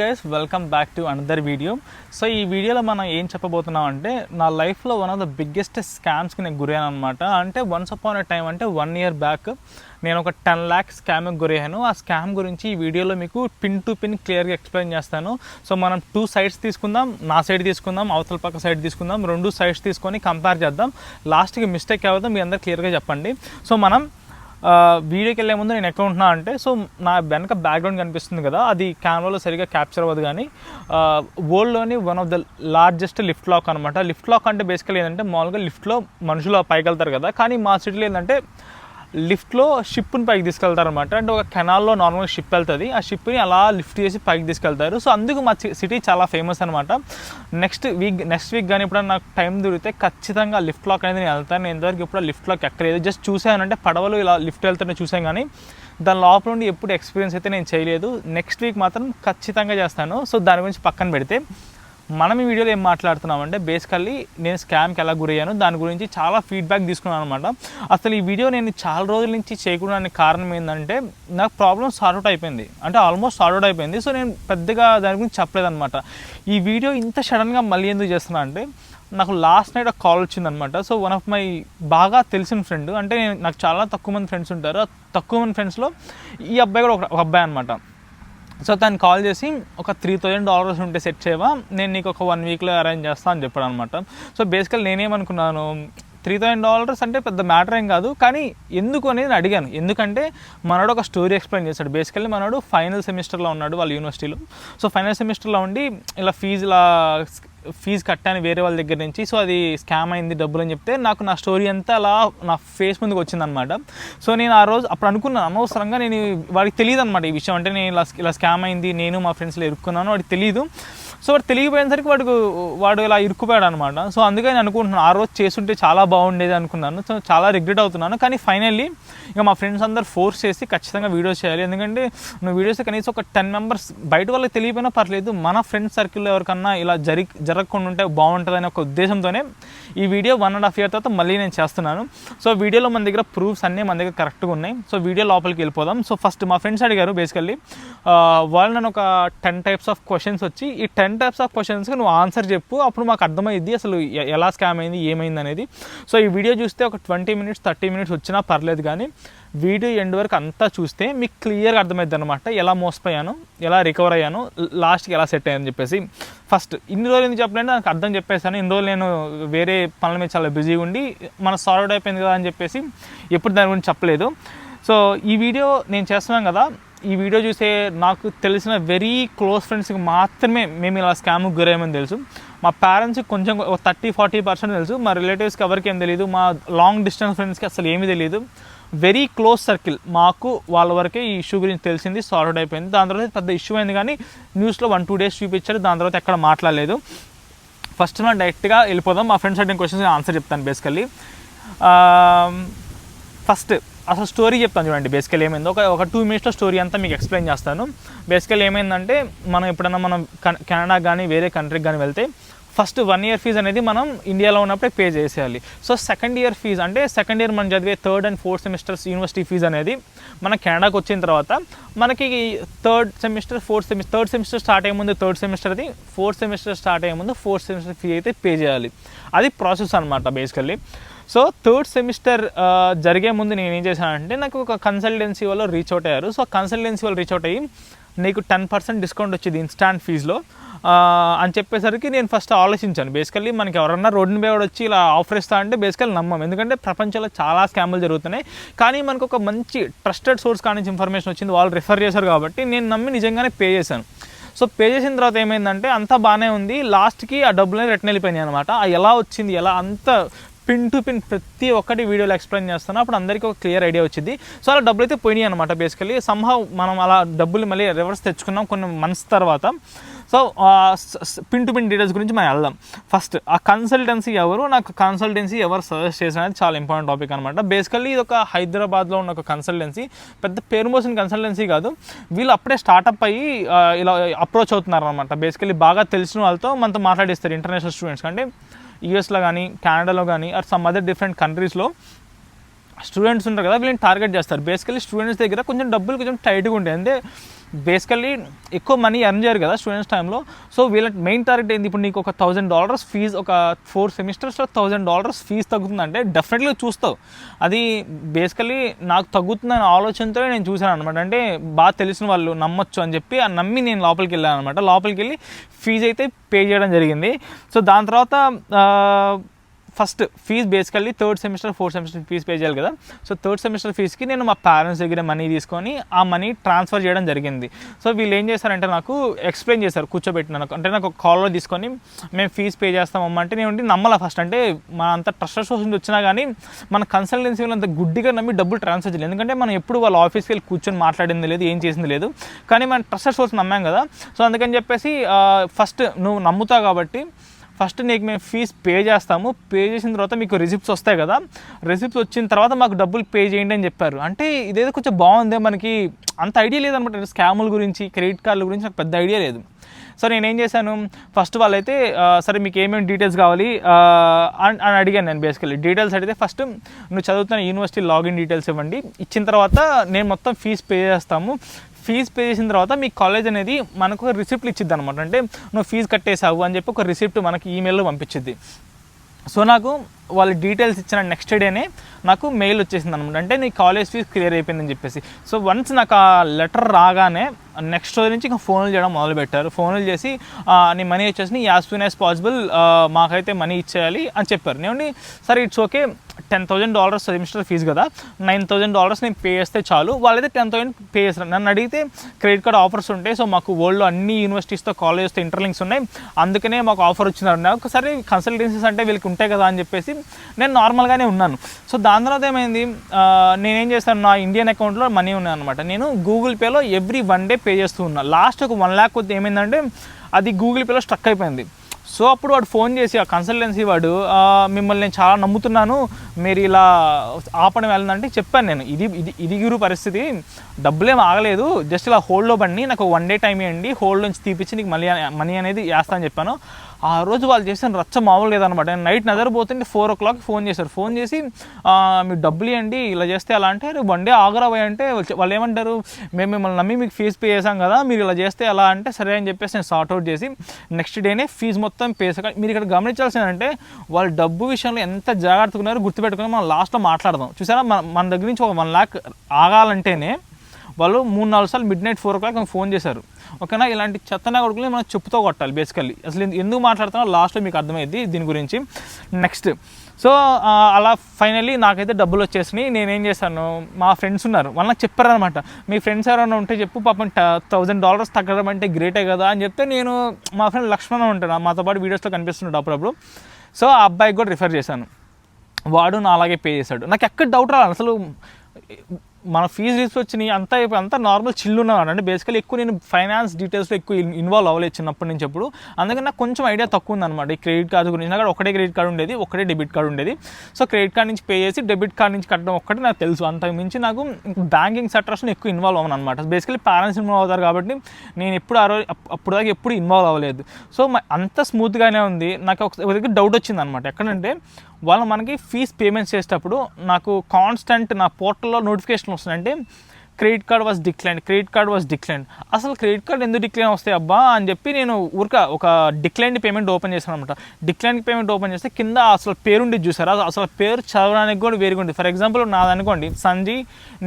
Guys welcome back to another video so ఈ వీడియోలో మనం ఏం చెప్పబోతున్నాం అంటే నా లైఫ్లో వన్ ఆఫ్ ద బిగ్గెస్ట్ స్కామ్స్కి నేను గురయ్యాను అనమాట అంటే వన్స్ అపాన్ ఎ టైం అంటే వన్ ఇయర్ బ్యాక్ నేను ఒక టెన్ ల్యాక్స్ స్కామ్కి గురయ్యాను. ఆ స్కామ్ గురించి ఈ వీడియోలో మీకు పిన్ టు పిన్ క్లియర్గా ఎక్స్ప్లెయిన్ చేస్తాను. సో మనం టూ సైడ్స్ తీసుకుందాం నా సైడ్ తీసుకుందాం అవతల పక్క సైడ్ తీసుకుందాం రెండు సైడ్స్ తీసుకొని కంపేర్ చేద్దాం. లాస్ట్కి మిస్టేక్ అవ్వదు మీ అందరు క్లియర్గా చెప్పండి. సో మనం వీడియోకి వెళ్ళే ముందు నేను ఎక్కడ ఉంటున్నా అంటే సో నా వెనక బ్యాక్గ్రౌండ్ కనిపిస్తుంది కదా అది కెమెరాలో సరిగా క్యాప్చర్ అవ్వదు కానీ వరల్డ్లోని one of the largest lift lock అనమాట లిఫ్ట్ లాక్ అంటే బేసికల్ ఏంటంటే మామూలుగా లిఫ్ట్లో మనుషులు పైకి వెళ్తారు కదా కానీ మా సిటీలో ఏంటంటే లిఫ్ట్లో షిప్ని పైకి తీసుకెళ్తారు అనమాట అంటే ఒక కెనాల్లో నార్మల్గా షిప్ వెళ్తుంది. ఆ షిప్ని అలా లిఫ్ట్ చేసి పైకి తీసుకెళ్తారు. సో అందుకు మా సిటీ చాలా ఫేమస్ అనమాట నెక్స్ట్ వీక్ నెక్స్ట్ వీక్ కానీ ఎప్పుడైనా నాకు టైం దొరికితే ఖచ్చితంగా లిఫ్ట్ లాక్ అనేది నేను వెళ్తాను. నేను ఇంతవరకు ఇప్పుడు లిఫ్ట్ లాక్ ఎక్కలేదు. జస్ట్ చూసానంటే పడవలు ఇలా లిఫ్ట్ వెళ్తుంటే చూసాను కానీ దాని లోపల నుండి ఎప్పుడు ఎక్స్పీరియన్స్ అయితే నేను చేయలేదు. నెక్స్ట్ వీక్ మాత్రం ఖచ్చితంగా చేస్తాను. సో దాని గురించి పక్కన పెడితే మనం ఈ వీడియోలో ఏం మాట్లాడుతున్నామంటే బేసికల్లీ నేను స్కామ్కి ఎలా గురయ్యాను దాని గురించి చాలా ఫీడ్బ్యాక్ తీసుకున్నాను అనమాట అసలు ఈ వీడియో నేను చాలా రోజుల నుంచి చేయకూడడానికి కారణం ఏంటంటే నాకు ప్రాబ్లం సార్ట్ అవుట్ అయిపోయింది. అంటే ఆల్మోస్ట్ సార్ట్ అవుట్ అయిపోయింది. సో నేను పెద్దగా దాని గురించి చెప్పలేదన్నమాట. ఈ వీడియో ఇంత సడన్గా మళ్ళీ ఎందుకు చేస్తున్నా అంటే నాకు లాస్ట్ నైట్ ఒక కాల్ వచ్చిందనమాట సో వన్ ఆఫ్ మై బాగా తెలిసిన ఫ్రెండ్ అంటే నేను నాకు చాలా తక్కువ మంది ఫ్రెండ్స్ ఉంటారు. తక్కువ మంది ఫ్రెండ్స్లో ఈ అబ్బాయి కూడా ఒక అబ్బాయి అనమాట సో తను కాల్ చేసి ఒక త్రీ థౌజండ్ డాలర్స్ ఉంటే సెట్ చేయవా? నేను నీకు ఒక వన్ వీక్లో అరేంజ్ చేస్తాను అని చెప్పాడు అనమాట సో బేసికల్ నేనేమనుకున్నాను త్రీ థౌజండ్ డాలర్స్ అంటే పెద్ద మ్యాటర్ ఏం కాదు కానీ ఎందుకు అనేది నేను అడిగాను. ఎందుకంటే మనోడు ఒక స్టోరీ ఎక్స్ప్లెయిన్ చేశాడు. బేసికల్లీ మనోడు ఫైనల్ సెమిస్టర్లో ఉన్నాడు వాళ్ళ యూనివర్సిటీలో సో ఫైనల్ సెమిస్టర్లో ఉండి ఇలా ఫీజు ఇలా ఫీజు కట్టాను వేరే వాళ్ళ దగ్గర నుంచి సో అది స్కామ్ అయింది డబ్బులు అని చెప్తే నాకు నా స్టోరీ అంతా అలా నా ఫేస్ ముందుకు వచ్చిందనమాట సో నేను ఆ రోజు అప్పుడు అనుకున్నాను అనవసరంగా నేను వాడికి తెలియదు అనమాట ఈ విషయం. అంటే నేను ఇలా ఇలా స్కామ్ అయింది నేను మా ఫ్రెండ్స్లో ఇరుక్కున్నాను వాడికి తెలియదు సో వాడు తెలియపోయేసరికి వాడికి వాడు ఇలా ఇరుక్కుపోయాడు అనమాట సో అందుకే నేను అనుకుంటున్నాను ఆ రోజు చేస్తుంటే చాలా బాగుండేది అనుకున్నాను. సో చాలా రిగ్రెట్ అవుతున్నాను. కానీ ఫైనల్లీ ఇక మా ఫ్రెండ్స్ అందరు ఫోర్స్ చేసి ఖచ్చితంగా వీడియోస్ చేయాలి. ఎందుకంటే నువ్వు వీడియోస్ కనీసం ఒక టెన్ మెంబర్స్ బయట వాళ్ళకి తెలియపోయినా పర్లేదు మన ఫ్రెండ్స్ సర్కిల్లో ఎవరికన్నా ఇలా జరి జరగకుండా ఉంటే బాగుంటుందనే ఒక ఉద్దేశంతోనే ఈ video one and half year తర్వాత మళ్ళీ నేను చేస్తున్నాను. సో వీడియోలో మన దగ్గర ప్రూఫ్స్ అన్నీ మన దగ్గర కరెక్ట్గా ఉన్నాయి. సో వీడియో లోపలికి వెళ్ళిపోదాం. సో ఫస్ట్ మా ఫ్రెండ్స్ అడిగారు బేసికల్లీ వాళ్ళు నన్ను ఒక టెన్ టైప్స్ ఆఫ్ క్వశ్చన్స్ వచ్చి ఈ టెన్ టైప్స్ ఆఫ్ క్వశ్చన్స్కి నువ్వు ఆన్సర్ చెప్పు. అప్పుడు మాకు అర్థమైంది అసలు ఎలా స్కామ్ అయింది ఏమైంది అనేది. సో ఈ వీడియో చూస్తే ఒక ట్వంటీ మినిట్స్ థర్టీ మినిట్స్ వచ్చినా పర్లేదు కానీ వీడియో ఎండ్ వరకు అంతా చూస్తే మీకు క్లియర్గా అర్థమైద్ది అనమాట ఎలా మోసపోయాను ఎలా రికవర్ అయ్యాను లాస్ట్కి ఎలా సెట్ అయ్యాను చెప్పేసి. ఫస్ట్ ఇన్ని రోజులు ఎందుకు చెప్పలేదు నాకు అర్థం చెప్పేసాను ఇన్ని రోజులు నేను వేరే పనుల మీద చాలా బిజీగా ఉండి మన సాల్వ్ అయిపోయింది కదా అని చెప్పేసి ఎప్పుడు దాని గురించి చెప్పలేదు. సో ఈ వీడియో నేను చేస్తున్నాను కదా ఈ వీడియో చూసే నాకు తెలిసిన వెరీ క్లోజ్ ఫ్రెండ్స్కి మాత్రమే మేము ఇలా స్కామ్కి గురయ్యామని తెలుసు. మా పేరెంట్స్కి కొంచెం థర్టీ ఫార్టీ పర్సెంట్ తెలుసు. మా రిలేటివ్స్కి ఎవరికి ఏం తెలియదు మా లాంగ్ డిస్టెన్స్ ఫ్రెండ్స్కి అసలు ఏమీ తెలియదు వెరీ క్లోజ్ సర్కిల్ మాకు వాళ్ళ వరకే ఈ ఇష్యూ గురించి తెలిసింది సాల్వ్ అయిపోయింది. దాని తర్వాత పెద్ద ఇష్యూ అయింది కానీ న్యూస్లో వన్ టూ డేస్ చూపించారు. దాని తర్వాత ఎక్కడ మాట్లాడలేదు. ఫస్ట్ మనం డైరెక్ట్గా వెళ్ళిపోదాం. మా ఫ్రెండ్స్ అడిగిన క్వశ్చన్స్ ఆన్సర్ చెప్తాను బేసికల్లీ ఫస్ట్ అసలు స్టోరీ చెప్తాను చూడండి బేసికల్ ఏమైందో. ఒక ఒక టూ మినిట్స్లో స్టోరీ అంతా మీకు ఎక్స్ప్లెయిన్ చేస్తాను. బేసికల్ ఏమైందంటే మనం ఎప్పుడైనా మనం కెనడా కానీ వేరే కంట్రీకి కానీ వెళ్తే ఫస్ట్ వన్ ఇయర్ ఫీజు అనేది మనం ఇండియాలో ఉన్నప్పుడే పే చేసేయాలి. సో సెకండ్ ఇయర్ ఫీజు అంటే సెకండ్ ఇయర్ మనం చదివే third and fourth semesters university fees అనేది మన కెనడాకి వచ్చిన తర్వాత మనకి third semester fourth semester third semester start అయ్యే ముందు థర్డ్ సెమిస్టర్ది ఫోర్త్ సెమిస్టర్ స్టార్ట్ అయ్యే ముందు ఫోర్త్ సెమిస్టర్ ఫీ అయితే పే చేయాలి. అది ప్రాసెస్ అనమాట బేసికల్లీ సో థర్డ్ సెమిస్టర్ జరిగే ముందు నేను ఏం చేశానంటే నాకు ఒక కన్సల్టెన్సీ వాళ్ళు రీచ్ అవుట్ అయ్యారు. సో కన్సల్టెన్సీ వాళ్ళు రీచ్ అవుట్ అయ్యి నీకు టెన్ పర్సెంట్ డిస్కౌంట్ వచ్చింది ఇన్స్టాంట్ ఫీజులో అని చెప్పేసరికి నేను ఫస్ట్ ఆలోచించాను. బేసికల్లీ మనకి ఎవరన్నా రోడ్డు మీద వచ్చి ఇలా ఆఫర్ ఇస్తా అంటే బేసికల్లీ నమ్మం. ఎందుకంటే ప్రపంచంలో చాలా స్కామ్లు జరుగుతున్నాయి. కానీ మనకు ఒక మంచి ట్రస్టెడ్ సోర్స్ కానీ ఇన్ఫర్మేషన్ వచ్చింది. వాళ్ళు రిఫర్ చేశారు కాబట్టి నేను నమ్మి నిజంగానే పే చేశాను. సో పే చేసిన తర్వాత ఏమైందంటే అంతా బాగానే ఉంది. లాస్ట్కి ఆ డబ్బులనే రిటర్న్ వెళ్ళిపోయినాయి అనమాట ఎలా వచ్చింది? ఎలా అంత పిన్ టు పిన్ ప్రతి ఒక్కటి వీడియోలో ఎక్స్ప్లెయిన్ చేస్తాను అప్పుడు అందరికీ ఒక క్లియర్ ఐడియా వచ్చింది. సో అలా డబ్బులు అయితే పోయినాయి అనమాట బేసికలీ సంహా మనం అలా డబ్బులు మళ్ళీ రివర్స్ తెచ్చుకున్నాం కొన్ని మంత్స్ తర్వాత. So pin to pin details గురించి మనం వెళ్దాం. ఫస్ట్ ఆ కన్సల్టెన్సీ ఎవరు? నాకు కన్సల్టెన్సీ ఎవరు సజెస్ట్ చేసినది చాలా ఇంపార్టెంట్ టాపిక్ అనమాట బేసికల్లీ ఇది ఒక హైదరాబాద్లో ఉన్న ఒక కన్సల్టెన్సీ పెద్ద పేరు మోసిన కన్సల్టెన్సీ కాదు. వీళ్ళు అప్పుడే స్టార్టప్ అయ్యి ఇలా అప్రోచ్ అవుతున్నారు అనమాట బేసికలీ బాగా తెలిసిన వాళ్ళతో మనతో మాట్లాడిస్తారు ఇంటర్నేషనల్ స్టూడెంట్స్ అంటే యూఎస్లో కానీ కెనడాలో కానీ ఆర్ సమ్ అదర్ డిఫరెంట్ కంట్రీస్లో స్టూడెంట్స్ ఉంటారు కదా వీళ్ళని టార్గెట్ చేస్తారు. బేసికలీ స్టూడెంట్స్ దగ్గర కొంచెం డబ్బులు కొంచెం టైట్గా ఉంటాయి. అంటే బేసికల్లీ ఎక్కువ మనీ ఎర్న్ చేయరు కదా స్టూడెంట్స్ టైంలో సో వీళ్ళ మెయిన్ టార్గెట్ ఏంది? ఇప్పుడు నీకు ఒక థౌసండ్ డాలర్స్ ఫీజ్ ఒక ఫోర్ సెమిస్టర్స్లో థౌసండ్ డాలర్స్ ఫీజ్ తగ్గుతుందంటే డెఫినెట్లీ చూస్తావు. అది బేసికలీ నాకు తగ్గుతుందనే ఆలోచనతో నేను చూశాను అనమాట అంటే బాగా తెలిసిన వాళ్ళు నమ్మొచ్చు అని చెప్పి ఆ నమ్మి నేను లోపలికి వెళ్ళాను అనమాట లోపలికి వెళ్ళి ఫీజు అయితే పే చేయడం జరిగింది. సో దాని తర్వాత first fees basically third semester fourth semester fees pay చేయాలి కదా. సో థర్డ్ సెమిస్టర్ ఫీజ్కి నేను మా పేరెంట్స్ దగ్గర మనీ తీసుకొని ఆ మనీ ట్రాన్స్ఫర్ చేయడం జరిగింది. సో వీళ్ళు ఏం చేశారంటే నాకు ఎక్స్ప్లెయిన్ చేశారు కూర్చోబెట్టిన నాకు. అంటే నాకు ఒక కాల్లో తీసుకొని మేము ఫీజ్ పే చేస్తామమ్మా అంటే నేను నమ్మాల ఫస్ట్ అంటే మన అంత ట్రస్ట్ సోర్స్ నుంచి వచ్చినా కానీ మన కన్సల్టెన్సీ అంత గుడ్డిగా నమ్మి డబ్బులు ట్రాన్స్ఫర్ చేయలేదు. ఎందుకంటే మనం ఎప్పుడు వాళ్ళ ఆఫీస్కి వెళ్ళి కూర్చొని మాట్లాడింది లేదు ఏం చేసింది లేదు. కానీ మనం ట్రస్ట్ సోర్స్ నమ్మాం కదా. సో అందుకని చెప్పేసి ఫస్ట్ నువ్వు నమ్ముతావు కాబట్టి ఫస్ట్ నీకు మేము ఫీజ్ పే చేస్తాము. పే చేసిన తర్వాత మీకు రిసిప్ట్స్ వస్తాయి కదా. రిసిప్ట్స్ వచ్చిన తర్వాత మాకు డబ్బులు పే చేయండి అని చెప్పారు. అంటే ఇదేదో కొంచెం బాగుంది. మనకి అంత ఐడియా లేదనమాట. స్కాముల గురించి క్రెడిట్ కార్డుల గురించి నాకు పెద్ద ఐడియా లేదు. సో నేనేం చేశాను? ఫస్ట్ వాళ్ళైతే సరే మీకు ఏమేమి డీటెయిల్స్ కావాలి? అని అడిగాను నేను బేసికలీ డీటెయిల్స్ అడిగితే ఫస్ట్ నువ్వు చదువుతున్న యూనివర్సిటీ లాగిన్ డీటెయిల్స్ ఇవ్వండి. ఇచ్చిన తర్వాత నేను మొత్తం ఫీజ్ పే చేస్తాము. ఫీజ్ పే చేసిన తర్వాత మీ కాలేజ్ అనేది మనకు ఒక రిసిప్ట్ ఇచ్చిద్ది అనమాట అంటే నువ్వు ఫీజు కట్టేసావు అని చెప్పి ఒక రిసిప్ట్ మనకి ఈమెయిల్లో పంపించిద్ది. సో నాకు వాళ్ళ డీటెయిల్స్ ఇచ్చిన నెక్స్ట్ డేనే నాకు మెయిల్ వచ్చేసింది అనమాట. అంటే నీ కాలేజ్ ఫీజు క్లియర్ అయిపోయిందని చెప్పేసి. సో వన్స్ నాకు ఆ లెటర్ రాగానే నెక్స్ట్ రోజు నుంచి ఇంకా ఫోన్లు చేయడం మొదలుపెట్టారు ఫోన్లు చేసి నీ మనీ వచ్చేసి యాజ్ సూన్ యాజ్ పాసిబుల్ మాకైతే మనీ ఇచ్చేయాలి అని చెప్పారు. నేను సరే it's okay ten thousand dollars semester fees కదా. నైన్ థౌజండ్ డాలర్స్ నేను పే చేస్తే చాలు. వాళ్ళైతే టెన్ థౌసండ్ పే చేస్తారు. నన్ను అడిగితే క్రెడిట్ కార్డ్ ఆఫర్స్ ఉంటాయి. సో మాకు వరల్డ్లో అన్ని యూనివర్సిటీస్తో కాలేజెస్తో ఇంటర్లింక్స్ ఉన్నాయి. అందుకనే మాకు ఆఫర్ వచ్చిందన్నారు నాకు సరే కన్సల్టెన్సీస్ అంటే వీళ్ళకి ఉంటాయి కదా అని చెప్పేసి నేను నార్మల్గానే ఉన్నాను. సో దాని తర్వాత ఏమైంది? నేనేం చేస్తాను నా ఇండియన్ అకౌంట్లో మనీ ఉన్నాయి అనమాట నేను గూగుల్ పేలో ఎవ్రీ వన్ డే పే చేస్తూ ఉన్నా. లాస్ట్ ఒక వన్ ల్యాక్ కొద్ది ఏమైందంటే అది గూగుల్ పేలో స్ట్రక్ అయిపోయింది. సో అప్పుడు వాడు ఫోన్ చేసి ఆ కన్సల్టెన్సీ వాడు మిమ్మల్ని నేను చాలా నమ్ముతున్నాను. మీరు ఇలా ఆపడం వెళ్ళదంటే చెప్పాను నేను. ఇది ఇది ఇది గురు పరిస్థితి. డబ్బులేం ఆగలేదు. జస్ట్ ఇలా హోల్డ్లో బండి నాకు వన్ డే టైం ఇవ్వండి. హోల్డ్ నుంచి తీపిచ్చి నీకు మనీ మనీ అనేది వేస్తా అని చెప్పాను. ఆ రోజు వాళ్ళు చేసిన రచ్చ మామూలు లేదనమాట నేను నైట్ నిద్రపోతుంటే ఫోర్ ఓ క్లాక్ ఫోన్ చేశారు. ఫోన్ చేసి మీరు డబ్బులు ఇవ్వండి. ఇలా చేస్తే ఎలా? అంటే వన్ డే ఆగరా అంటే వాళ్ళు- ఏమంటారు? మేము మిమ్మల్ని నమ్మి మీకు ఫీజు పే చేసాం కదా. మీరు ఇలా చేస్తే ఎలా? అంటే సరే అని చెప్పేసి నేను సార్ట్అవుట్ చేసి నెక్స్ట్ డేనే ఫీజు మొత్తం మొత్తం చేసాక మీరు ఇక్కడ గమనించాల్సిన అంటే వాళ్ళు డబ్బు విషయంలో ఎంత జాగ్రత్తగా ఉన్నారో గుర్తుపెట్టుకుని మనం లాస్ట్లో మాట్లాడదాం. చూసారా? మన మన దగ్గర నుంచి ఒక వన్ ల్యాక్ ఆగాలంటేనే వాళ్ళు మూడు నాలుగు సార్లు midnight four o'clock phone చేశారు. ఓకేనా? ఇలాంటి చెత్తన కొడుకుని మనం చెప్పుతో కొట్టాలి బేసికల్లీ అసలు ఎందుకు మాట్లాడుతున్నా లాస్ట్లో మీకు అర్థమైంది దీని గురించి. నెక్స్ట్ సో అలా ఫైనల్లీ నాకైతే డబ్బులు వచ్చేసినాయి. నేనేం చేశాను మా ఫ్రెండ్స్ ఉన్నారు. వాళ్ళు నాకు చెప్పారనమాట మీ ఫ్రెండ్స్ ఎవరైనా ఉంటే చెప్పు పాపం థౌజండ్ డాలర్స్ తగ్గడం అంటే గ్రేటే కదా అని చెప్తే నేను మా ఫ్రెండ్ లక్ష్మణ్ ఉంటాడు. మాతో పాటు వీడియోస్లో కనిపిస్తున్నాడు అప్పుడప్పుడు. సో ఆ అబ్బాయికి కూడా రిఫర్ చేశాను. వాడు నా అలాగే పే చేశాడు. నాకు ఎక్కడ డౌట్ రాలి అసలు మన ఫీజు తీసుకొచ్చినవి వచ్చినాయి అంతా అంతా నార్మల్ చిల్లు ఉన్నాను. అంటే బేసికలీ ఎక్కువ నేను ఫైనాన్స్ డీటెయిల్స్లో ఎక్కువ ఇన్వాల్వ్ అవ్వలేదు చిన్నప్పటి నుంచి ఎప్పుడు. అందుకని నాకు కొంచెం ఐడియా తక్కువ ఉందన్నమాట. ఈ క్రెడిట్ కార్డు గురించి. నాకు ఒకటే క్రెడిట్ కార్డు ఉండేది ఒకటే డెబిట్ కార్డు ఉండేది. సో క్రెడిట్ కార్డ్ నుంచి పే చేసి డెబిట్ కార్డ్ నుంచి కట్టడం ఒక్కటే నాకు తెలుసు. అంతకు మించి నాకు బ్యాంకింగ్ సెక్టర్స్లో ఎక్కువ ఇన్వాల్వ్ అవ్వను అనమాట బేసికలీ పేరెంట్స్ ఇన్వాల్వ్ అవుతారు కాబట్టి నేను ఎప్పుడు ఆ రోజు అప్పుడు దాకా ఎప్పుడు ఇన్వాల్వ్ అవ్వలేదు. సో అంత స్మూత్గానే ఉంది. నాకు ఒక దగ్గర డౌట్ వచ్చింది అనమాట ఎక్కడంటే వాళ్ళు మనకి ఫీజ్ పేమెంట్స్ చేసేటప్పుడు నాకు కాన్స్టెంట్ నా పోర్టల్లో నోటిఫికేషన్ వస్తుందంటే credit card was decline credit card was decline అసలు క్రెడిట్ కార్డ్ ఎందుకు డిక్లైన్ వస్తాయి? అబ్బా అని చెప్పి నేను ఊరిక ఒక డిక్లైన్ పేమెంట్ ఓపెన్ చేశాను అనమాట డిక్లైన్ పేమెంట్ ఓపెన్ చేస్తే కింద అసలు పేరు ఉండేది చూసారా? అసలు పేరు చదవడానికి కూడా వేరుగా ఉంది ఫర్ ఎగ్జాంపుల్ నాదనుకోండి సంజీ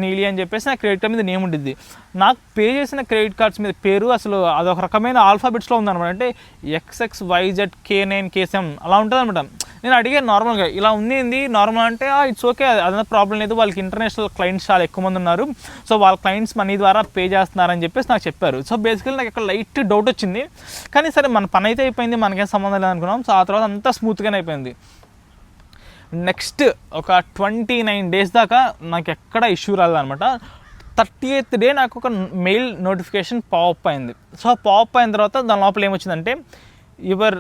నీలి అని చెప్పేసి నా క్రెడిట్ కార్డ్ మీద నేమ్ ఉండిద్ది. నాకు పే చేసిన క్రెడిట్ కార్డ్స్ మీద పేరు అసలు అదొక రకమైన ఆల్ఫాబెట్స్లో ఉందన్నమాట. అంటే X X Y Z K nine కేసెం అలా ఉంటుంది అనమాట నేను అడిగాను నార్మల్గా ఇలా ఉంది ఏంది? నార్మల్ అంటే ఇట్స్ ఓకే అదంతా ప్రాబ్లం లేదు. వాళ్ళకి ఇంటర్నేషనల్ క్లయింట్స్ చాలా ఎక్కువ మంది ఉన్నారు. సో వాళ్ళ క్లయింట్స్ మనీ ద్వారా పే చేస్తున్నారని చెప్పేసి నాకు చెప్పారు. సో బేసికలీ నాకు ఇక్కడ లైట్ డౌట్ వచ్చింది. కానీ సరే మన పని అయితే అయిపోయింది మనకేం సంబంధం లేదు అనుకున్నాం సో ఆ తర్వాత అంతా స్మూత్గానే అయిపోయింది. నెక్స్ట్ ఒక ట్వంటీ నైన్ డేస్ దాకా నాకు ఎక్కడ ఇష్యూ రాలేదనమాట థర్టీ ఎయిత్ డే నాకు ఒక మెయిల్ నోటిఫికేషన్ పాప్ అయింది. సో పాప్ అయిన తర్వాత దాని లోపల ఏమొచ్చిందంటే your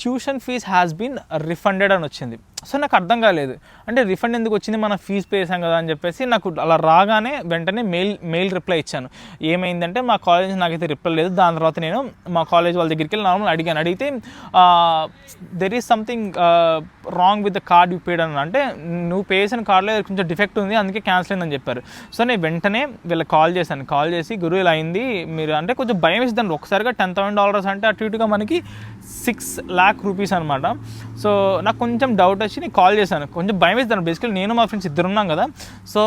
tuition fee has been refunded అని వచ్చింది. సో నాకు అర్థం కాలేదు. అంటే రిఫండ్ ఎందుకు వచ్చింది? మనం ఫీజు పే చేసాం కదా అని చెప్పేసి నాకు అలా రాగానే వెంటనే మెయిల్ మెయిల్ రిప్లై ఇచ్చాను. ఏమైందంటే మా కాలేజ్ నాకైతే రిప్లై లేదు. దాని తర్వాత నేను మా కాలేజ్ వాళ్ళ దగ్గరికి వెళ్ళి నార్మల్ అడిగాను. అడిగితే there is something wrong with the card you paid అని అంటే నువ్వు పే చేసిన కార్డులో కొంచెం డిఫెక్ట్ ఉంది అందుకే క్యాన్సిల్ అయిందని చెప్పారు. సో నేను వెంటనే వీళ్ళకి కాల్ చేశాను. కాల్ చేసి గురువు ఇలా అయింది. మీరు అంటే కొంచెం భయం వేసిందండి ఒకసారిగా టెన్ థౌసండ్ డాలర్స్ అంటే అటు ఇటుగా మనకి సిక్స్ ల్యాక్ రూపీస్ అనమాట సో నాకు కొంచెం డౌట్ వచ్చి నేను కాల్ చేశాను. కొంచెం భయం వేస్తాను బేసికలీ నేను మా ఫ్రెండ్స్ ఇద్దరు ఉన్నాం కదా. సో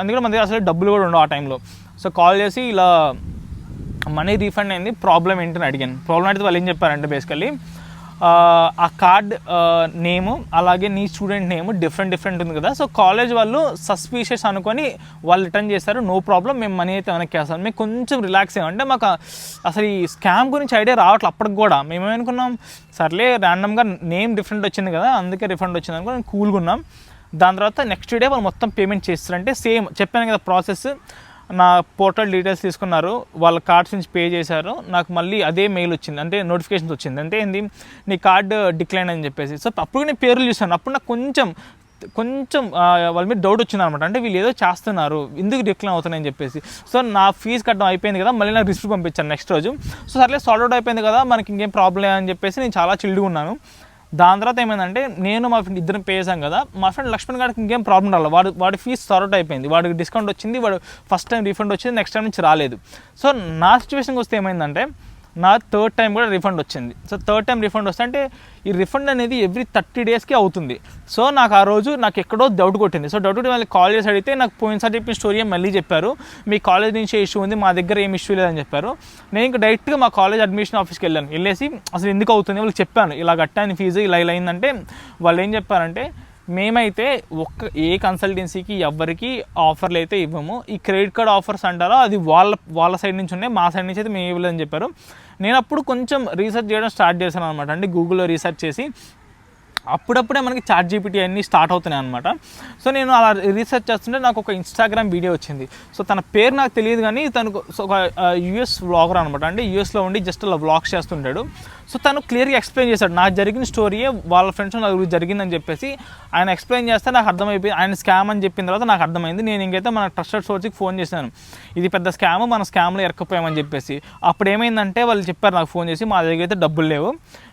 అందుకని మన దగ్గర అసలు డబ్బులు కూడా ఉండవు ఆ టైంలో సో కాల్ చేసి ఇలా మనీ రీఫండ్ అయింది. ప్రాబ్లం ఏంటని అడిగాను. ప్రాబ్లం అయితే వాళ్ళు ఏం చెప్పారంటే బేసికలీ ఆ కార్డ్ నేము అలాగే నీ స్టూడెంట్ నేమ్ డిఫరెంట్ డిఫరెంట్ ఉంది కదా. సో కాలేజ్ వాళ్ళు సస్పీషియస్ అనుకొని వాళ్ళు రిటర్న్ చేస్తారు. నో ప్రాబ్లం మేము మనీ అయితే వెనక్కి వేస్తాం. మేము కొంచెం రిలాక్స్ అయ్యాం. అంటే మాకు అసలు ఈ స్కామ్ గురించి ఐడియా రావట్లేదు అప్పటికి కూడా. మేమేమనుకున్నాం సర్లే ర్యాండమ్గా నేమ్ డిఫరెంట్ వచ్చింది కదా అందుకే రిఫండ్ వచ్చింది అనుకో కూల్గా ఉన్నాం. దాని తర్వాత నెక్స్ట్ డే వాళ్ళు మొత్తం పేమెంట్ చేస్తారంటే సేమ్ చెప్పాను కదా ప్రాసెస్ నా పోర్టల్ డీటెయిల్స్ తీసుకున్నారు వాళ్ళ కార్డ్స్ నుంచి పే చేశారు నాకు మళ్ళీ అదే మెయిల్ వచ్చింది అంటే నోటిఫికేషన్స్ వచ్చింది అంటే ఏంది నీ కార్డు డిక్లైన్ అని చెప్పేసి. సో అప్పుడు నేను పేర్లు చూసాను అప్పుడు నాకు కొంచెం కొంచెం వాళ్ళ మీద డౌట్ వచ్చింది అనమాట అంటే వీళ్ళు ఏదో చేస్తున్నారు ఎందుకు డిక్లైన్ అవుతున్నాయని చెప్పేసి. సో నా ఫీజు కట్టడం అయిపోయింది కదా మళ్ళీ నాకు రిసిప్ట్ పంపించాను నెక్స్ట్ రోజు. సో సర్లే సాల్వ్ అవుట్ అయిపోయింది కదా మనకి ఇంకేం ప్రాబ్లం అని చెప్పేసి నేను చాలా చిల్డ్గా ఉన్నాను. దాని తర్వాత ఏమైందంటే నేను మా ఫ్రెండ్ ఇద్దరం పేసాం కదా మా ఫ్రెండ్ లక్ష్మణ్ గారికి ఇంకేం ప్రాబ్లం రాలేదు. వాడు వాడి ఫీజు సార్ట్ అయిపోయింది. వాడికి డిస్కౌంట్ వచ్చింది వాడు ఫస్ట్ టైం రీఫండ్ వచ్చింది నెక్స్ట్ టైం నుంచి రాలేదు. సో నా సిచ్యువేషన్కి వస్తే ఏమైందంటే నా థర్డ్ టైం కూడా రిఫండ్ వచ్చింది. సో థర్డ్ టైం రిఫండ్ వస్తే అంటే ఈ రిఫండ్ అనేది ఎవ్రీ థర్టీ డేస్కి అవుతుంది. సో నాకు ఆ రోజు నాకు ఎక్కడో డౌట్ కొట్టింది. సో డౌట్ కొట్టి వాళ్ళకి కాల్ చేసి అడిగితే నాకు పోయినసారి చెప్పిన స్టోరీ మళ్ళీ చెప్పారు. మీ కాలేజ్ నుంచి ఇష్యూ ఉంది మా దగ్గర ఏం ఇష్యూ లేదని చెప్పారు. నేను ఇంకా డైరెక్ట్గా మా కాలేజ్ అడ్మిషన్ ఆఫీస్కి వెళ్ళాను. వెళ్ళేసి అసలు ఎందుకు అవుతుంది వాళ్ళకి చెప్పాను. ఇలా కట్టాను ఫీజు ఇలా ఇలా అయిందంటే వాళ్ళు ఏం చెప్పారంటే మేమైతే ఒక్క ఏ కన్సల్టెన్సీకి ఎవ్వరికి ఆఫర్లు అయితే ఇవ్వము. ఈ క్రెడిట్ కార్డ్ ఆఫర్స్ అంటారో అది వాళ్ళ వాళ్ళ సైడ్ నుంచి ఉన్నాయి మా సైడ్ నుంచి అయితే మేము ఇవ్వలేదని చెప్పారు. నేను అప్పుడు కొంచెం రీసెర్చ్ చేయడం స్టార్ట్ చేశాను అనమాట అంటే గూగుల్లో రీసెర్చ్ చేసి అప్పుడప్పుడే మనకి చాట్ జీపీటీ అన్నీ స్టార్ట్ అవుతున్నాయి అనమాట సో నేను అలా రీసెర్చ్ చేస్తుంటే నాకు ఒక ఇన్స్టాగ్రామ్ వీడియో వచ్చింది. సో తన పేరు నాకు తెలియదు కానీ తనకు సో ఒక యుఎస్ వ్లాగర్ అనమాట అంటే యూఎస్లో ఉండి జస్ట్ అలా వ్లాగ్స్ చేస్తుంటాడు. సో తను క్లియర్గా ఎక్స్ప్లెయిన్ చేశాడు నాకు జరిగిన స్టోరీయే వాళ్ళ ఫ్రెండ్స్ నలుగురు జరిగిందని చెప్పేసి ఆయన ఎక్స్ప్లెయిన్ చేస్తే నాకు అర్థమైపోయింది ఆయన స్కామ్ అని చెప్పిన తర్వాత నాకు అర్థమైంది. నేను ఇంకైతే మన ట్రస్టెడ్ సోర్స్కి ఫోన్ చేశాను. ఇది పెద్ద స్కామ్ మన స్కామ్లో ఎరకపోయామని చెప్పేసి. అప్పుడు ఏమైందంటే వాళ్ళు చెప్పారు నాకు ఫోన్ చేసి మా దగ్గర అయితే డబ్బులు లేవు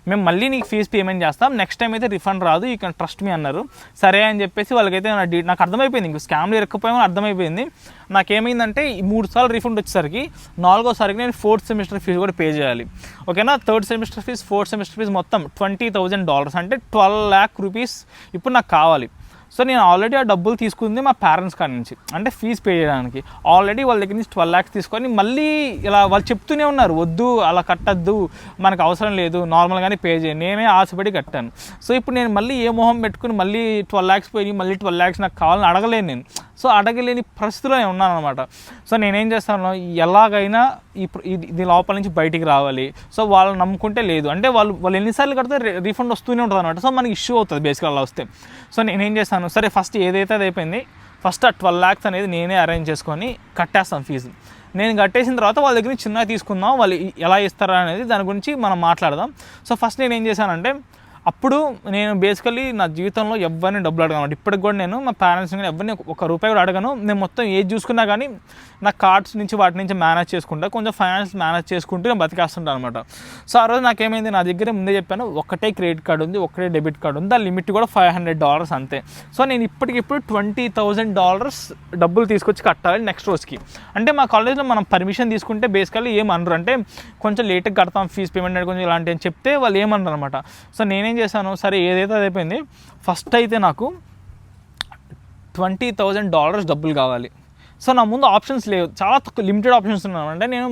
మేము మళ్ళీ నీకు ఫీజు పేమెంట్ చేస్తాం నెక్స్ట్ టైం అయితే రిఫండ్ రాదు ఈ ట్రస్ట్ మీ అన్నారు. సరే అని చెప్పేసి వాళ్ళకైతే నా డీ నాకు అర్థమైపోయింది ఇంక స్కామ్లో ఎరకపోయామని అర్థమైపోయింది. నాకేమైందంటే ఈ మూడు సార్లు రీఫండ్ వచ్చేసరికి నాలుగోసారికి నేను ఫోర్త్ సెమిస్టర్ ఫీజు కూడా పే చేయాలి. ఓకేనా? Third semester fees fourth semester fees మొత్తం ట్వంటీ థౌజండ్ డాలర్స్. అంటే ట్వెల్వ్ ల్యాక్ రూపీస్ ఇప్పుడు నాకు కావాలి. సో నేను ఆల్రెడీ ఆ డబ్బులు తీసుకుంది మా పేరెంట్స్ కాడ నుంచి. అంటే ఫీజు పే చేయడానికి. ఆల్రెడీ వాళ్ళ దగ్గర నుంచి ట్వెల్వ్ ల్యాక్స్ తీసుకొని మళ్ళీ ఇలా వాళ్ళు చెప్తూనే ఉన్నారు వద్దు అలా కట్టద్దు మనకు అవసరం లేదు నార్మల్గానే పే చేయండి నేనే ఆశపడి కట్టాను. సో ఇప్పుడు నేను మళ్ళీ ఏ మొహం పెట్టుకుని మళ్ళీ ట్వెల్వ్ ల్యాక్స్ పోయి మళ్ళీ ట్వెల్వ్ ల్యాక్స్ నాకు కావాలని అడగలేను నేను. సో అడగలేని పరిస్థితిలో నేను ఉన్నాను అనమాట సో నేనేం చేస్తాను ఎలాగైనా ఈ ఇది లోపల నుంచి బయటికి రావాలి. సో వాళ్ళని నమ్ముకుంటే లేదు. అంటే వాళ్ళు వాళ్ళు ఎన్నిసార్లు కడితే రీఫండ్ వస్తూనే ఉంటుంది అనమాట సో మనకి ఇష్యూ అవుతుంది బేసిక్గా అలా వస్తే. సో నేనేం చేస్తాను సరే ఫస్ట్ ఏదైతే అది అయిపోయింది ఫస్ట్ ఆ ట్వెల్వ్ ల్యాక్స్ అనేది నేనే అరేంజ్ చేసుకొని కట్టేస్తాను ఫీజు. నేను కట్టేసిన తర్వాత వాళ్ళ దగ్గర నుంచి చిన్నగా తీసుకుందాం. వాళ్ళు ఎలా ఇస్తారా అనేది దాని గురించి మనం మాట్లాడదాం. సో ఫస్ట్ నేను ఏం చేశానంటే అప్పుడు నేను బేసికలీ నా జీవితంలో ఎవరిని డబ్బులు అడగను ఇప్పటికి కూడా నేను మా పేరెంట్స్ కానీ ఎవరిని ఒక రూపాయి కూడా అడగను. నేను మొత్తం ఏది చూసుకున్నా కానీ నా కార్డ్స్ నుంచి వాటి నుంచి మేనేజ్ చేసుకుంటా కొంచెం ఫైనాన్స్ మేనేజ్ చేసుకుంటూ నేను బతికేస్తుంటాను అనమాట. సో ఆ రోజు నాకేమైంది నా దగ్గర ముందే చెప్పాను ఒకటే క్రెడిట్ కార్డు ఉంది ఒకటే డెబిట్ కార్డు ఉంది దాని లిమిట్ కూడా ఫైవ్ హండ్రెడ్ డాలర్స్ అంతే. సో నేను ఇప్పటికిప్పుడు ట్వంటీ థౌజండ్ డాలర్స్ డబ్బులు తీసుకొచ్చి కట్టాలి నెక్స్ట్ రోజుకి. అంటే మా కాలేజ్లో మనం పర్మిషన్ తీసుకుంటే బేసికలీ ఏమనరు అంటే కొంచెం లేట్గా కడతాం ఫీజ్ పేమెంట్ అనేది కొంచెం ఇలాంటి అని చెప్తే వాళ్ళు ఏమన్నారు అనమాట. సో నేనేం చేశాను? సరే ఏదైతే అది అయిపోయింది ఫస్ట్ అయితే నాకు ట్వంటీ థౌజండ్ డాలర్స్ డబ్బులు కావాలి. సో నా ముందు ఆప్షన్స్ లేవు. చాలా తక్కువ లిమిటెడ్ ఆప్షన్స్ ఉన్నాను అంటే నేను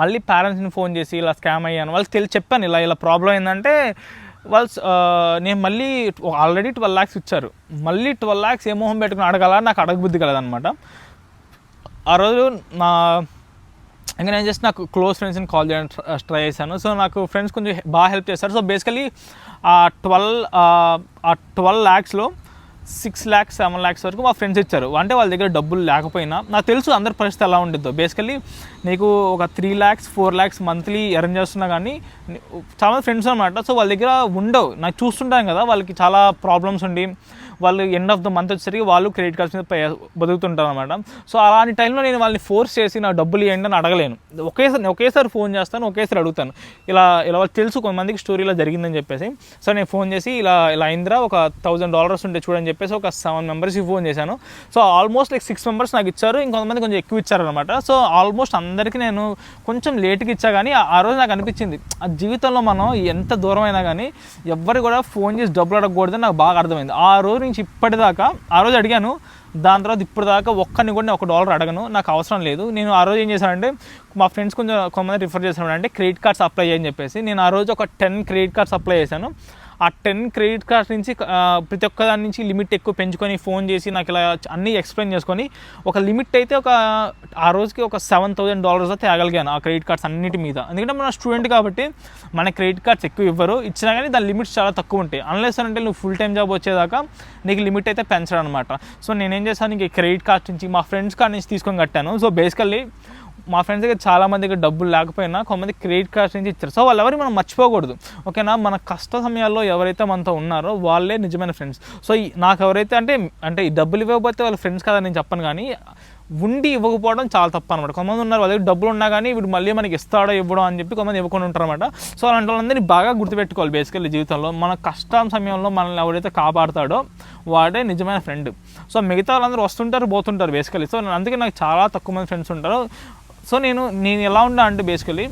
మళ్ళీ పేరెంట్స్ని ఫోన్ చేసి ఇలా స్కామ్ అయ్యాను. వాళ్ళకి తెలిసి చెప్పాను ఇలా ఇలా ప్రాబ్లం ఏంటంటే వాళ్ళు నేను మళ్ళీ ఆల్రెడీ ట్వెల్వ్ ల్యాక్స్ ఇచ్చారు. మళ్ళీ ట్వెల్వ్ ల్యాక్స్ ఏ మొహం పెట్టుకుని అడగాల? నాకు అడగబుద్ధి కలదనమాట ఆ రోజు నా ఇంకా నేను జస్ట్ నాకు క్లోజ్ ఫ్రెండ్స్ని కాల్ చేయడానికి ట్రై చేశాను. సో నాకు ఫ్రెండ్స్ కొంచెం బాగా హెల్ప్ చేస్తారు సో బేసికలీ ఆ ట్వెల్వ్ ఆ ట్వెల్వ్ ల్యాక్స్లో సిక్స్ ల్యాక్స్ సెవెన్ ల్యాక్స్ వరకు మా ఫ్రెండ్స్ ఇచ్చారు. అంటే వాళ్ళ దగ్గర డబ్బులు లేకపోయినా నాకు తెలుసు అందరి పరిస్థితి ఎలా ఉండిద్దో. బేసికలీ నీకు ఒక three lakhs four lakhs monthly earn చేస్తున్నా కానీ చాలా ఫ్రెండ్స్ అనమాట సో వాళ్ళ దగ్గర ఉండవు. నాకు చూస్తుంటాను కదా వాళ్ళకి చాలా ప్రాబ్లమ్స్ ఉండి వాళ్ళు ఎండ్ ఆఫ్ ద మంత్ వచ్చేసరికి వాళ్ళు క్రెడిట్ కార్డ్స్ మీద బతుకుతుంటారు అనమాట సో అలాంటి టైంలో నేను వాళ్ళని ఫోర్స్ చేసి నా డబ్బులు ఇవ్వండి అని అడగలేను. ఒకేసారి ఒకేసారి ఫోన్ చేస్తాను ఒకేసారి అడుగుతాను. ఇలా ఇలా వాళ్ళు తెలుసు కొంతమందికి స్టోరీ ఇలా జరిగిందని చెప్పేసి. సో నేను ఫోన్ చేసి ఇలా ఇలా అయిందిరా ఒక థౌసండ్ డాలర్స్ ఉంటే చూడని చెప్పేసి ఒక సెవెన్ మెంబర్స్కి ఫోన్ చేశాను. So almost like six members నాకు ఇచ్చారు ఇంకొంతమంది కొంచెం ఎక్కువ ఇచ్చారనమాట సో ఆల్మోస్ట్ అందరికీ నేను కొంచెం లేట్కి ఇచ్చా కానీ ఆ- ఆ రోజు నాకు అనిపించింది ఆ జీవితంలో మనం ఎంత దూరం అయినా కానీ ఎవ్వరు కూడా ఫోన్ చేసి డబ్బులు అడగకూడదని నాకు బాగా అర్థమైంది. ఆ రోజు నుంచి ఇప్పటిదాకా ఆ రోజు అడిగాను దాని తర్వాత ఇప్పటిదాకా దాకా ఒక్కరిని కూడా నేను ఒక డాలర్ అడగను నాకు అవసరం లేదు. నేను ఆ రోజు ఏం చేశానంటే మా ఫ్రెండ్స్ కొంచెం కొంతమంది రిఫర్ చేశాను అంటే క్రెడిట్ కార్డ్స్ అప్లై చేయని చెప్పేసి నేను ఆ రోజు ఒక టెన్ క్రెడిట్ కార్డ్స్ అప్లై చేశాను. ఆ టెన్ క్రెడిట్ కార్డ్స్ నుంచి ప్రతి ఒక్క దాని నుంచి లిమిట్ ఎక్కువ పెంచుకొని ఫోన్ చేసి నాకు ఇలా అన్నీ ఎక్స్ప్లెయిన్ చేసుకొని ఒక లిమిట్ అయితే ఒక ఆ రోజుకి ఒక సెవెన్ థౌసండ్ డాలర్స్ తేగలిగాను ఆ క్రెడిట్ కార్డ్స్ అన్నిటి మీద. ఎందుకంటే మన స్టూడెంట్ కాబట్టి మన క్రెడిట్ కార్డ్స్ ఎక్కువ ఇవ్వరు. ఇచ్చినా కానీ దాని లిమిట్స్ చాలా తక్కువ ఉంటాయి. అన్లెస్ అంటే నువ్వు ఫుల్ టైం జాబ్ వచ్చేదాకా నీకు లిమిట్ అయితే పెంచడం అనమాట సో నేనేం చేశాను ఇంక క్రెడిట్ కార్డ్స్ నుంచి మా ఫ్రెండ్స్ కార్డ్ నుంచి తీసుకొని కట్టాను. సో బేసికల్లీ మా ఫ్రెండ్స్ దగ్గర చాలా మంది దగ్గర డబ్బులు లేకపోయినా కొంతమంది క్రెడిట్ కార్డ్స్ నుంచి ఇచ్చారు. సో వాళ్ళు ఎవరు మనం మర్చిపోకూడదు. ఓకేనా మన కష్ట సమయాల్లో ఎవరైతే మనతో ఉన్నారో వాళ్ళే నిజమైన ఫ్రెండ్స్ సో నాకు ఎవరైతే అంటే అంటే ఈ డబ్బులు ఇవ్వకపోతే వాళ్ళ ఫ్రెండ్స్ కదా నేను చెప్పను కానీ ఉండి ఇవ్వకపోవడం చాలా తప్పు అనమాట కొంతమంది ఉన్నారు వాళ్ళ దగ్గర డబ్బులు ఉన్నా కానీ వీడు మళ్ళీ మనకి ఇస్తాడో ఇవ్వడం అని చెప్పి కొంతమంది ఇవ్వకుండా ఉంటారు అనమాట సో అలాంటి వాళ్ళందరినీ బాగా గుర్తుపెట్టుకోవాలి బేసికల్లీ జీవితంలో. మన కష్టం సమయంలో మనల్ని ఎవరైతే కాపాడతాడో వాడే నిజమైన ఫ్రెండ్ సో మిగతా వాళ్ళందరూ వస్తుంటారు పోతుంటారు బేసికల్లీ సో అందుకే నాకు చాలా తక్కువ మంది ఫ్రెండ్స్ ఉంటారు. సో నేను నేను ఎలా ఉన్నా అంటే బేసికలీ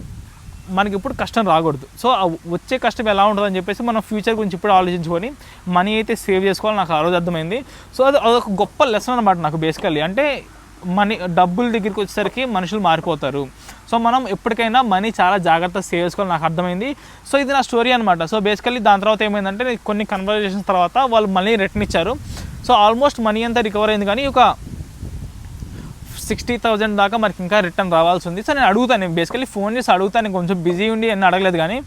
మనకి ఇప్పుడు కష్టం రాకూడదు. సో వచ్చే కష్టం ఎలా ఉంటుందని చెప్పేసి మనం ఫ్యూచర్ గురించి ఇప్పుడు ఆలోచించుకొని మనీ అయితే సేవ్ చేసుకోవాలి నాకు ఆ రోజు అర్థమైంది. సో అది అదొక గొప్ప లెసన్ అనమాట నాకు బేసికల్లీ అంటే మనీ డబ్బుల దగ్గరికి వచ్చేసరికి మనుషులు మారిపోతారు. సో మనం ఎప్పటికైనా మనీ చాలా జాగ్రత్త సేవ్ చేసుకోవాలి నాకు అర్థమైంది. సో ఇది నా స్టోరీ అనమాట సో బేసికల్లీ దాని తర్వాత ఏమైందంటే కొన్ని కన్వర్జేషన్స్ తర్వాత వాళ్ళు మనీ రిటర్న్ ఇచ్చారు. సో ఆల్మోస్ట్ మనీ అంతా రికవర్ అయింది కానీ ఒక సిక్స్టీ థౌజండ్ దాకా మనకి ఇంకా రిటర్న్ రావాల్సి ఉంది. సో నేను అడుగుతాను నేను బేసికలీ ఫోన్ చేసి అడుగుతాను నేను కొంచెం బిజీ ఉండి అని అడగలేదు కానీ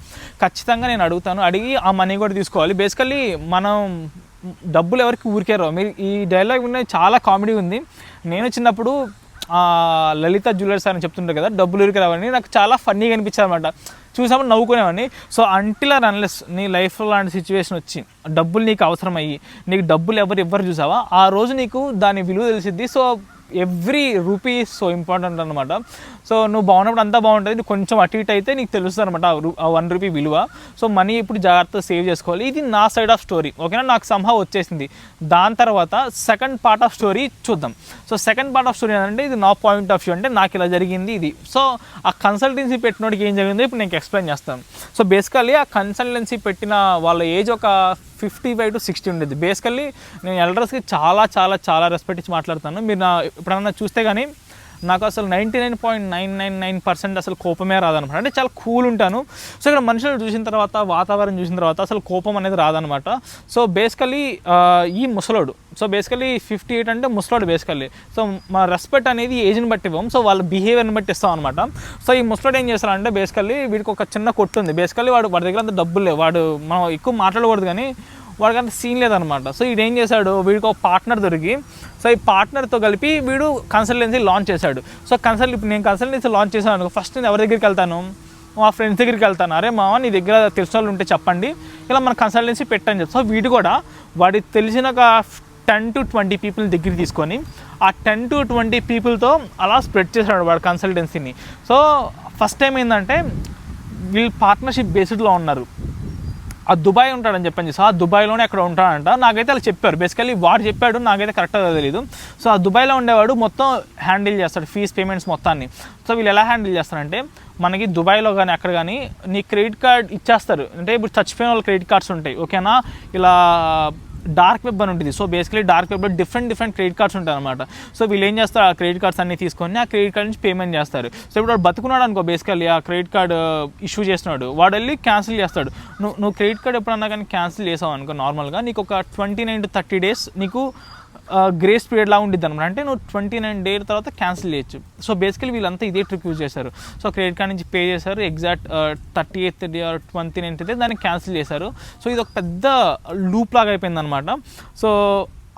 ఖచ్చితంగా నేను అడుగుతాను. అడిగి ఆ మనీ కూడా తీసుకోవాలి. బేసికలీ మనం డబ్బులు ఎవరికి ఊరికేరో మీరు ఈ డైలాగ్ ఉన్న చాలా కామెడీ ఉంది. నేను చిన్నప్పుడు లలిత జ్యువెలర్స్ అని చెప్తుంటారు కదా డబ్బులు ఊరికి రావని నాకు చాలా ఫన్నీగా అనిపించారు అనమాట చూసామని నవ్వుకునేవాడిని. సో అంటిల్ ఆర్ అన్లెస్ నీ లైఫ్లో లాంటి సిచ్యువేషన్ వచ్చి డబ్బులు నీకు అవసరం అయ్యి నీకు డబ్బులు ఎవరు ఎవ్వరు చూసావా? ఆ రోజు నీకు దాని విలువ తెలిసిద్ది. So every rupee so important అనమాట సో నువ్వు బాగున్నప్పుడు అంతా బాగుంటుంది నువ్వు కొంచెం అటు ఇటు అయితే నీకు తెలుస్తుంది అనమాట ఆ వన్ రూపీ విలువ. సో మనీ ఇప్పుడు జాగ్రత్తగా సేవ్ చేసుకోవాలి. ఇది నా సైడ్ ఆఫ్ స్టోరీ ఓకేనా నాకు సంహా వచ్చేసింది. దాని తర్వాత సెకండ్ పార్ట్ ఆఫ్ స్టోరీ చూద్దాం. So second part of story ఏంటంటే ఇది నా పాయింట్ ఆఫ్ వ్యూ అంటే నాకు ఇలా జరిగింది ఇది. సో ఆ కన్సల్టెన్సీ పెట్టినోడికి ఏం జరిగిందో ఇప్పుడు నేను ఎక్స్ప్లెయిన్ చేస్తాను. సో బేసికల్లీ ఆ కన్సల్టెన్సీ పెట్టిన వాళ్ళ ఏజ్ ఒక ఫిఫ్టీ ఫైవ్ టు సిక్స్టీ ఉండేది. బేసికల్లీ నేను ఎల్డర్స్కి చాలా చాలా చాలా రెస్పెక్ట్ ఇచ్చి మాట్లాడతాను. మీరు నా ఎప్పుడన్నా చూస్తే కానీ నాకు అసలు ninety nine point nine nine nine percent అసలు కోపమే రాదనమాట అంటే చాలా కూల్ ఉంటాను. సో ఇక్కడ మనుషులు చూసిన తర్వాత వాతావరణం చూసిన తర్వాత అసలు కోపం అనేది రాదనమాట సో బేసికలీ ఈ ముసలోడు సో బేసికలీ ఫిఫ్టీ ఎయిట్ అంటే ముసలోడు బేసికలీ సో మా రెస్పెక్ట్ అనేది ఏజ్ని బట్టి ఇవ్వం. సో వాళ్ళ బిహేవియర్ని బట్టి ఇస్తాం అనమాట సో ఈ ముసలోడు ఏం చేస్తారంటే బేసికలీ వీడికి ఒక చిన్న కొట్టు ఉంది. బేసికలీ వాడు వాడి దగ్గర అంత డబ్బులు లేవు. వాడు మనం ఎక్కువ మాట్లాడకూడదు కానీ వాడికి అంత సీన్ లేదనమాట సో ఈడేం చేశాడు వీడికి ఒక పార్ట్నర్ దొరికి సో ఈ పార్ట్నర్తో కలిపి వీడు కన్సల్టెన్సీ లాంచ్ చేశాడు. సో కన్సల్ట్ ఇప్పుడు నేను కన్సల్టెన్సీ లాంచ్ చేశాను అనుకో ఫస్ట్ నేను ఎవరి దగ్గరికి వెళ్తాను? మా ఫ్రెండ్స్ దగ్గరికి వెళ్తాను. అరే మామ నీ దగ్గర తెలిసిన వాళ్ళు ఉంటే చెప్పండి. ఇలా మన కన్సల్టెన్సీ పెట్టని చెప్పి. సో వీడు కూడా వాడికి తెలిసిన ఒక టెన్ టు ట్వంటీ పీపుల్ దగ్గర తీసుకొని ఆ టెన్ టు ట్వంటీ పీపుల్తో అలా స్ప్రెడ్ చేశాడు వాడు కన్సల్టెన్సీని సో ఫస్ట్ టైం ఏంటంటే వీళ్ళు పార్ట్నర్షిప్ బేస్డ్లో ఉన్నారు. ఆ దుబాయ్ ఉంటాడని చెప్పని సో ఆ దుబాయ్లోనే అక్కడ ఉంటాడంట. నాకైతే అలా చెప్పారు. బేసికలీ వాడు చెప్పాడు నాకైతే కరెక్ట్గా తెలియదు సో ఆ దుబాయ్లో ఉండేవాడు మొత్తం హ్యాండిల్ చేస్తాడు ఫీజ్ పేమెంట్స్ మొత్తాన్ని. సో వీళ్ళు ఎలా హ్యాండిల్ చేస్తారంటే మనకి దుబాయ్లో కానీ అక్కడ కానీ నీ క్రెడిట్ కార్డ్ ఇచ్చేస్తారు. అంటే ఇప్పుడు చచ్చిపోయిన వాళ్ళ క్రెడిట్ కార్డ్స్ ఉంటాయి. ఓకేనా? ఇలా డార్క్ వెబ్ అని ఉంటుంది. సో బేసికలీ డార్క్ వెబ్లో డిఫరెంట్ డిఫరెంట్ క్రెడిట్ కార్డ్స్ ఉంటాయి అనమాట సో వీళ్ళు ఏం చేస్తారు? ఆ క్రెడిట్ కార్డ్స్ అన్ని తీసుకొని ఆ క్రెడిట్ కార్డ్ నుంచి పేమెంట్ చేస్తారు. సో ఇప్పుడు వాడు బతుకున్నాడు అనుకో బేసికలీ ఆ క్రెడిట్ కార్డ్ ఇష్యూ చేస్తున్నాడు. వాడు వెళ్ళి క్యాన్సిల్ చేస్తాడు. నువ్వు నువ్వు క్రెడిట్ కార్డ్ ఎప్పుడన్నా కానీ క్యాన్సిల్ చేసావు అనుకో నార్మల్గా నీకు ఒక twenty nine to thirty days నీకు గ్రేస్ పీరియడ్ లా ఉండిద్ది అనమాట. అంటే నువ్వు ట్వంటీ నైన్ డే తర్వాత క్యాన్సిల్ చేయొచ్చు. సో బేసికలీ వీళ్ళంతా ఇదే ట్రిక్ యూజ్ చేశారు. సో క్రెడిట్ కార్డ్ నుంచి పే చేశారు. Exact thirty eighth day or twenty ninth day దాన్ని క్యాన్సిల్ చేశారు. సో ఇది ఒక పెద్ద లూప్ లాగా అయిపోయింది అనమాట సో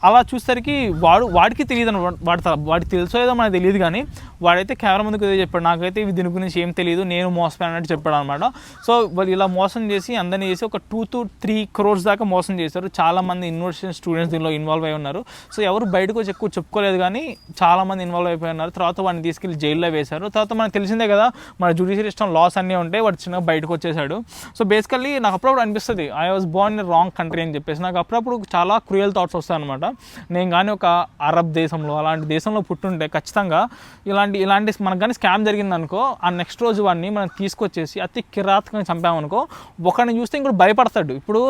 అలా చూసేసరికి వాడు వాడికి తెలియదు అనమాట వాడు వాడికి తెలుసో ఏదో మనకు తెలియదు కానీ వాడైతే కెమెరా ముందుకు ఏదో చెప్పాడు. నాకైతే ఇవి దీని గురించి ఏం తెలియదు నేను మోసపోయానట్టు చెప్పాడు అనమాట. సో వాళ్ళు ఇలా మోసం చేసి అందరినీ చేసి ఒక టూ టు త్రీ క్రోర్స్ దాకా మోసం చేశారు. చాలామంది యూనివర్సిటీ స్టూడెంట్స్ దీనిలో ఇన్వాల్వ్ అయి ఉన్నారు. సో ఎవరు బయటకు వచ్చి ఎక్కువ చెప్పుకోలేదు కానీ చాలా మంది ఇన్వాల్వ్ అయిపోయి ఉన్నారు. తర్వాత వాడిని తీసుకెళ్ళి జైల్లో వేశారు. తర్వాత మనకు తెలిసిందే కదా మన జుడిషియరీ సిస్టమ్ లాస్ అన్నీ ఉంటాయి వాడు చిన్నగా బయటకు వచ్చేసాడు సో బేసికల్లీ నాకు అప్పుడప్పుడు అనిపిస్తుంది I was born in wrong country అని చెప్పేసి. నాకు అప్పుడప్పుడు చాలా క్రూయల్ థాట్స్ వస్తాయి అనమాట నేను కానీ ఒక అరబ్ దేశంలో అలాంటి దేశంలో పుట్టుంటే ఖచ్చితంగా ఇలాంటి ఇలాంటి మనకు కానీ స్కామ్ జరిగింది అనుకో ఆ నెక్స్ట్ రోజు వాడిని మనం తీసుకొచ్చేసి అతి కిరాతకంగా చంపామనుకో ఒకరిని చూస్తే ఇంకోటి భయపడతాడు. ఇప్పుడు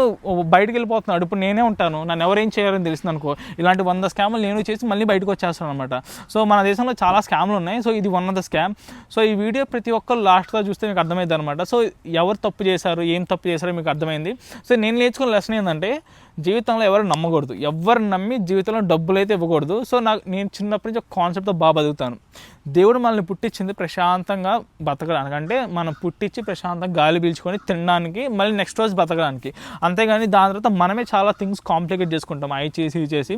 బయటకు వెళ్ళిపోతున్నాడు ఇప్పుడు నేనే ఉంటాను. నన్ను ఎవరేం చేయాలని తెలిసింది అనుకో ఇలాంటి వంద స్కామ్లు నేను చేసి మళ్ళీ బయటకు వచ్చేస్తాను అనమాట సో మన దేశంలో చాలా స్కామ్లు ఉన్నాయి. సో ఇది one of the scam so ఈ వీడియో ప్రతి ఒక్కరు లాస్ట్గా చూస్తే మీకు అర్థమైంది అనమాట సో ఎవరు తప్పు చేశారు? ఏం తప్పు చేశారో మీకు అర్థమైంది. సో నేను నేర్చుకున్న లెసన్ ఏంటంటే జీవితంలో ఎవరు నమ్మకూడదు. ఎవరు నమ్మి జీవితంలో డబ్బులు అయితే ఇవ్వకూడదు. సో నాకు నేను చిన్నప్పటి నుంచి ఒక కాన్సెప్ట్తో బాగా బతుకుతాను. దేవుడు మనల్ని పుట్టించింది ప్రశాంతంగా బతకడానికి అంటే మనం పుట్టించి ప్రశాంతంగా గాలి పీల్చుకొని తినడానికి మళ్ళీ నెక్స్ట్ రోజు బతకడానికి. అంతేగాని దాని తర్వాత మనమే చాలా థింగ్స్ కాంప్లికేట్ చేసుకుంటాం. అవి చేసి ఇవి చేసి.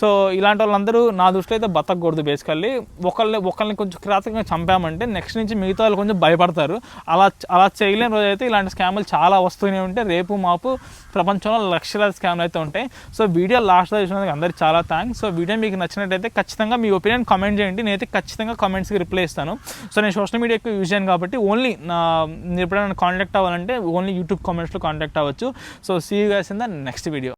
సో ఇలాంటి వాళ్ళందరూ నా దృష్టిలో అయితే బతకూడదు బేసికల్లీ ఒకళ్ళని ఒకళ్ళని కొంచెం కిరాతకంగా చంపామంటే నెక్స్ట్ నుంచి మిగతా వాళ్ళు కొంచెం భయపడతారు. అలా అలా చేయలేని రోజు అయితే ఇలాంటి స్కామ్లు చాలా వస్తూనే ఉంటే రేపు మాపు ప్రపంచంలో లక్షలాది స్కామ్లు అయితే ఉంటాయి సో వీడియో లాస్ట్ చూసినందుకు అందరికీ చాలా థ్యాంక్స్ సో వీడియో మీకు నచ్చినట్టయితే ఖచ్చితంగా మీ ఒపీనియన్ కామెంట్ చేయండి. నేనైతే ఖచ్చితంగా కామెంట్స్కి రిప్లై ఇస్తాను. సో నేను సోషల్ మీడియా ఎక్కువ యూజ్ చేయను కాబట్టి ఓన్లీ నా ఎప్పుడైనా కాంటాక్ట్ అవ్వాలంటే ఓన్లీ యూట్యూబ్ కామెంట్స్లో కాంటాక్ట్ అవ్వచ్చు. So see you guys in the next video